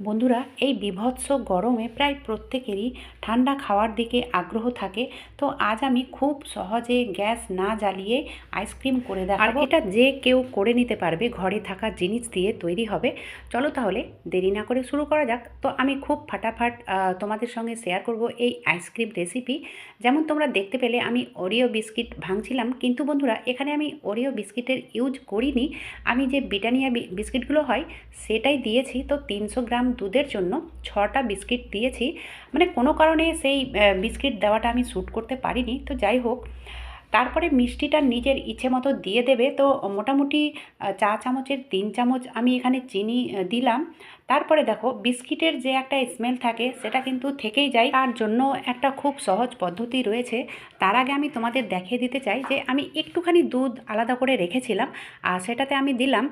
বন্ধুরা, এই বিভৎস গরমে প্রায় প্রত্যেকেরই ঠান্ডা খাওয়ার দিকে আগ্রহ থাকে। তো আজ আমি খুব সহজে গ্যাস না জ্বালিয়ে আইসক্রিম করে দেখাবো। আর এটা যে কেউ করে নিতে পারবে, ঘরে থাকা জিনিস দিয়ে তৈরি হবে। চলো তাহলে দেরি না করে শুরু করা যাক। তো আমি খুব ফাটাফাট তোমাদের সঙ্গে শেয়ার করব এই আইসক্রিম রেসিপি। যেমন তোমরা দেখতে পেলে আমি ওরিও বিস্কিট ভাঙছিলাম, কিন্তু বন্ধুরা, এখানে আমি ওরিও বিস্কিটের ইউজ করিনি। আমি যে ব্রিটানিয়া বিস্কিটগুলো হয়, সেটাই দিয়েছি। তো তিনশো গ্রাম দুধের জন্য, ছটা বিস্কিট দিয়েছি। মানে কোনো কারণে সেই বিস্কিট দেওয়াটা আমি শ্যুট করতে পারিনি। তো যাই হোক, তারপরে মিষ্টিটা নিজের ইচ্ছে মতো দিয়ে দেবে। তো মোটামুটি চা চামচের তিন চামচ আমি এখানে চিনি দিলাম। তারপরে দেখো, বিস্কিটের যে একটা স্মেল থাকে, সেটা কিন্তু থেকেই যায়। তার জন্য একটা খুব সহজ পদ্ধতি রয়েছে। তার আগে আমি তোমাদের দেখিয়ে দিতে চাই যে, আমি একটুখানি দুধ আলাদা করে রেখেছিলাম, আর সেটাতে আমি দিলাম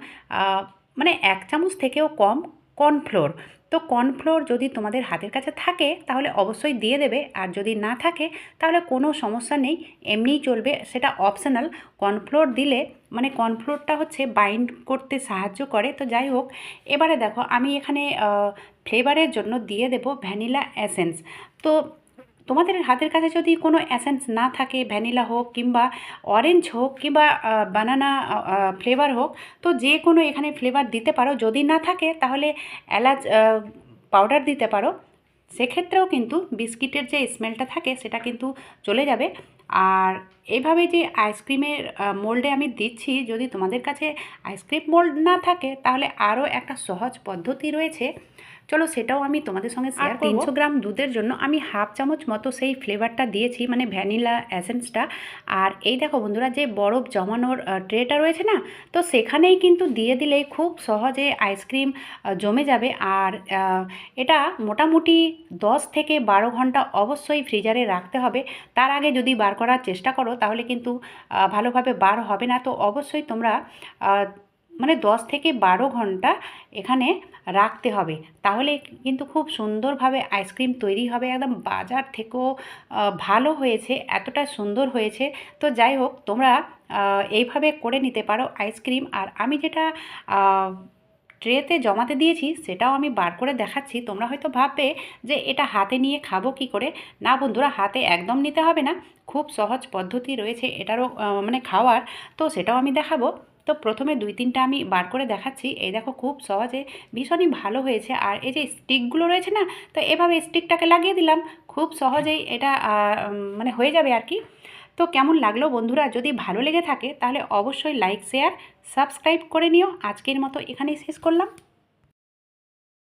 মানে এক চামচ থেকেও কম কর্নফ্লোর। তো কর্নফ্লোর যদি তোমাদের হাতের কাছে থাকে, তাহলে অবশ্যই দিয়ে দেবে। আর যদি না থাকে, তাহলে কোনো সমস্যা নেই, এমনিই চলবে। সেটা অপশনাল কর্নফ্লোর দিলে মানে কর্নফ্লোরটা হচ্ছে বাইন্ড করতে সাহায্য করে। তো যাই হোক, এবারে দেখো, আমি এখানে ফ্লেভারের জন্য দিয়ে দেব ভ্যানিলা এসেন্স তো তোমাদের হাতের কাছে যদি কোনো অ্যাসেন্স না থাকে ভ্যানিলা হোক কিংবা অরেঞ্জ হোক কিংবা বানানা ফ্লেভার হোক, তো যে কোনো এখানে ফ্লেভার দিতে পারো। যদি না থাকে, তাহলে এলাচ পাউডার দিতে পারো। সেক্ষেত্রেও কিন্তু বিস্কিটের যে স্মেলটা থাকে, সেটা কিন্তু চলে যাবে। আর এইভাবে যে আইসক্রিমের মোল্ডে আমি দিচ্ছি যদি তোমাদের কাছে আইসক্রিম মোল্ড না থাকে তাহলে আরও একটা সহজ পদ্ধতি রয়েছে। চলো সেটাও আমি তোমাদের সঙ্গে শেয়ার তিনশো গ্রাম দুধের জন্য আমি হাফ চামচ মতো সেই ফ্লেভারটা দিয়েছি মানে ভ্যানিলা এসেন্সটা আর এই দেখো বন্ধুরা যে বরফ জমানোর ট্রেটা রয়েছে না তো সেখানেই কিন্তু দিয়ে দিলেই খুব সহজে আইসক্রিম জমে যাবে। আর এটা মোটামুটি দশ থেকে বারো ঘণ্টা অবশ্যই ফ্রিজারে রাখতে হবে। তার আগে যদি বার করার চেষ্টা করো, তাহলে কিন্তু ভালোভাবে বার হবে না। তো অবশ্যই তোমরা মানে দশ থেকে বারো ঘণ্টা এখানে রাখতে হবে। তাহলে কিন্তু খুব সুন্দরভাবে আইসক্রিম তৈরি হবে, একদম বাজার থেকেও ভালো হয়েছে, এতটা সুন্দর হয়েছে। তো যাই হোক, তোমরা এইভাবে করে নিতে পারো আইসক্রিম। আর আমি যেটা ট্রেতে জমাতে দিয়েছি, সেটাও আমি বার করে দেখাচ্ছি। তোমরা হয়তো ভাববে যে এটা হাতে নিয়ে খাব কি করে? না বন্ধুরা, হাতে একদম নিতে হবে না। খুব সহজ পদ্ধতি রয়েছে এটারও মানে খাওয়ার। তো সেটাও আমি দেখাবো। তো প্রথমে দুই তিনটা আমি বার করে দেখাচ্ছি। এই দেখো খুব সহজে, ভীষণই ভালো হয়েছে। আর এই যে স্টিকগুলো রয়েছে না, তো এভাবে স্টিকটাকে লাগিয়ে দিলাম। খুব সহজেই এটা মানে হয়ে যাবে আর কি। তো কেমন লাগল বন্ধুরা? যদি ভালো লেগে থাকে তাহলে অবশ্যই লাইক শেয়ার সাবস্ক্রাইব করে নিও। আজকের মতো এখানেই শেষ করলাম।